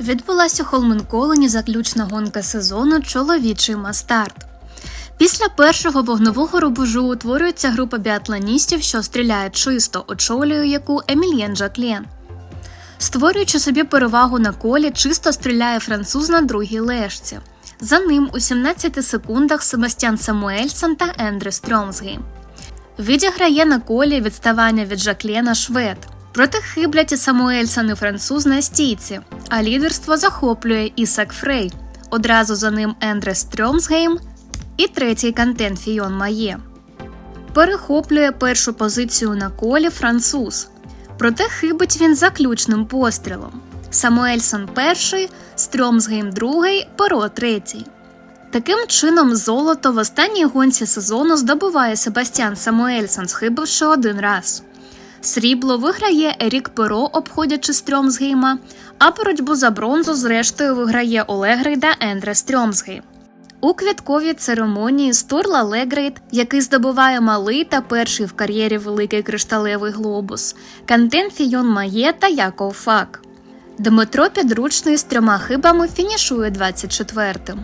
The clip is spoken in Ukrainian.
Відбулася Холменколені заключна гонка сезону Чоловічий мастарт. Після першого вогнового рубежу утворюється група біатлоністів, що стріляє чисто, очолює яку Емільєн Жаклєн. Створюючи собі перевагу на колі, чисто стріляє француз на другій лежці. За ним у 17 секундах Себастьян Самуельсон та Ендре Стрьомсгейм. Відіграє на колі відставання від Жаклєна швед. Проте хиблять і Самуельсон і француз на стійці, а лідерство захоплює Ісак Фрей. Одразу за ним Ендре Стрьомсгейм і третій кантен Фіон Має. Перехоплює першу позицію на колі француз. Проте хибить він заключним пострілом. Самуельсон перший, Стрьомсгейм другий, Перо третій. Таким чином, золото в останній гонці сезону здобуває Себастьян Самуельсон, схибивши один раз. Срібло виграє Ерік Перо, обходячи Стрьомсгейма, а боротьбу за бронзу зрештою виграє Олегрей та Ендре Стрьомсгейм. У квітковій церемонії Стурла Легрейт, який здобуває малий та перший в кар'єрі великий кришталевий глобус, Кантен Фійон Має та Яков Фак. Дмитро Підручний з трьома хибами фінішує 24-тим.